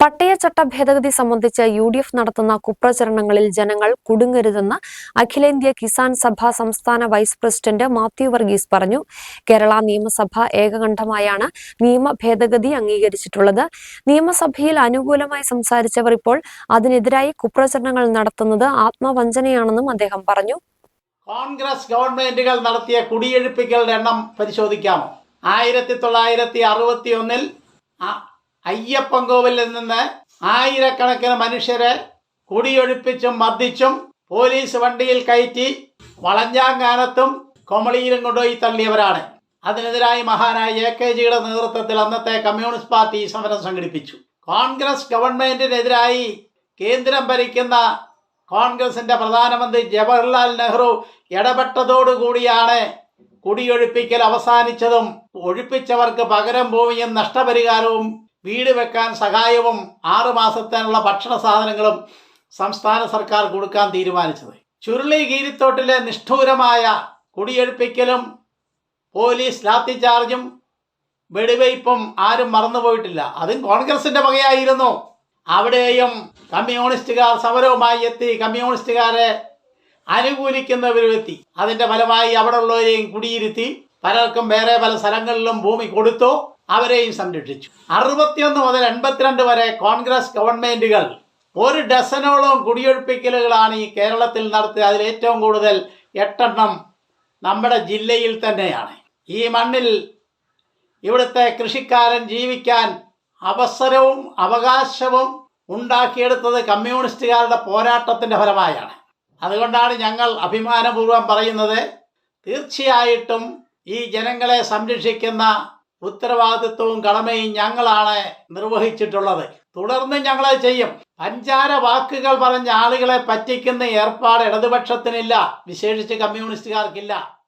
പട്ടയച്ചട്ട ഭേദഗതി സംബന്ധിച്ച് U D F നടത്തുന്ന കുപ്രചരണങ്ങളിൽ ജനങ്ങൾ കുടുങ്ങരുതെന്ന് അഖിലേന്ത്യാ കിസാൻ സഭ സംസ്ഥാന വൈസ് പ്രസിഡന്റ് മാത്യു വർഗീസ് പറഞ്ഞു. കേരള നിയമസഭ ഏകകണ്ഠമായാണ് നിയമ ഭേദഗതി അംഗീകരിച്ചിട്ടുള്ളത്. നിയമസഭയിൽ അനുകൂലമായി സംസാരിച്ചവർ ഇപ്പോൾ അതിനെതിരായി കുപ്രചരണങ്ങൾ നടത്തുന്നത് ആത്മവഞ്ചനയാണെന്നും അദ്ദേഹം പറഞ്ഞു. കോൺഗ്രസ് ഗവൺമെന്റുകൾ നടത്തിയ കുടിയൊഴിപ്പിക്കലുടെ എണ്ണം പരിശോധിക്കാമോ ആയിരത്തി തൊള്ളായിരത്തി അറുപത്തി ഒന്നിൽ അയ്യപ്പൻകോവിലിൽ നിന്ന് ആയിരക്കണക്കിന് മനുഷ്യരെ കുടിയൊഴിപ്പിച്ചും മർദ്ദിച്ചും പോലീസ് വണ്ടിയിൽ കയറ്റി വളഞ്ഞാങ്കാനത്തും കൊമളിയിലും കൊണ്ടുപോയി തള്ളിയവരാണ്. അതിനെതിരായി മഹാനായ എ കെ ജിയുടെ നേതൃത്വത്തിൽ അന്നത്തെ കമ്മ്യൂണിസ്റ്റ് പാർട്ടി സമരം സംഘടിപ്പിച്ചു. കോൺഗ്രസ് ഗവൺമെന്റിനെതിരായി കേന്ദ്രം ഭരിക്കുന്ന കോൺഗ്രസിന്റെ പ്രധാനമന്ത്രി ജവഹർലാൽ നെഹ്റു ഇടപെട്ടതോടുകൂടിയാണ് കുടിയൊഴിപ്പിക്കൽ അവസാനിച്ചതും ഒഴിപ്പിച്ചവർക്ക് പകരം ഭൂമിയും നഷ്ടപരിഹാരവും വീട് വെക്കാൻ സഹായവും ആറ് മാസത്തേനുള്ള ഭക്ഷണ സാധനങ്ങളും സംസ്ഥാന സർക്കാർ കൊടുക്കാൻ തീരുമാനിച്ചത്. ചുരുളി ഗീരിത്തോട്ടിലെ നിഷ്ഠൂരമായ കുടിയൊഴിപ്പിക്കലും പോലീസ് ലാത്തിചാർജും വെടിവയ്പ്പും ആരും മറന്നുപോയിട്ടില്ല. അതും കോൺഗ്രസിന്റെ വകയായിരുന്നു. അവിടെയും കമ്മ്യൂണിസ്റ്റുകാർ സമരവുമായി എത്തി കമ്മ്യൂണിസ്റ്റുകാരെ അനുകൂലിക്കുന്നവരും എത്തി. അതിന്റെ ഫലമായി അവിടെ ഉള്ളവരെയും കുടിയിരുത്തി പലർക്കും വേറെ പല സ്ഥലങ്ങളിലും ഭൂമി കൊടുത്തു. അവരെയും സംരക്ഷിച്ചു. അറുപത്തിയൊന്ന് മുതൽ എൺപത്തിരണ്ട് വരെ കോൺഗ്രസ് ഗവൺമെന്റുകൾ ഒരു ഡസനോളം കുടിയൊഴിപ്പിക്കലുകളാണ് ഈ കേരളത്തിൽ നടത്തിയത്. അതിൽ ഏറ്റവും കൂടുതൽ എട്ടെണ്ണം നമ്മുടെ ജില്ലയിൽ തന്നെയാണ്. ഈ മണ്ണിൽ ഇവിടുത്തെ കൃഷിക്കാരൻ ജീവിക്കാൻ അവസരവും അവകാശവും ഉണ്ടാക്കിയെടുത്തത് കമ്മ്യൂണിസ്റ്റുകാരുടെ പോരാട്ടത്തിന്റെ ഫലമായാണ്. അതുകൊണ്ടാണ് ഞങ്ങൾ അഭിമാനപൂർവം പറയുന്നത് തീർച്ചയായിട്ടും ഈ ജനങ്ങളെ സംരക്ഷിക്കുന്ന ഉത്തരവാദിത്വവും കടമയും ഞങ്ങളാണ് നിർവഹിച്ചിട്ടുള്ളത്. തുടർന്ന് ഞങ്ങൾ ചെയ്യും. അഞ്ചാര വാക്കുകൾ പറഞ്ഞ ആളുകളെ പറ്റിക്കുന്ന ഏർപ്പാട് ഇടതുപക്ഷത്തിനില്ല. വിശേഷിച്ച് കമ്മ്യൂണിസ്റ്റുകാർക്കില്ല.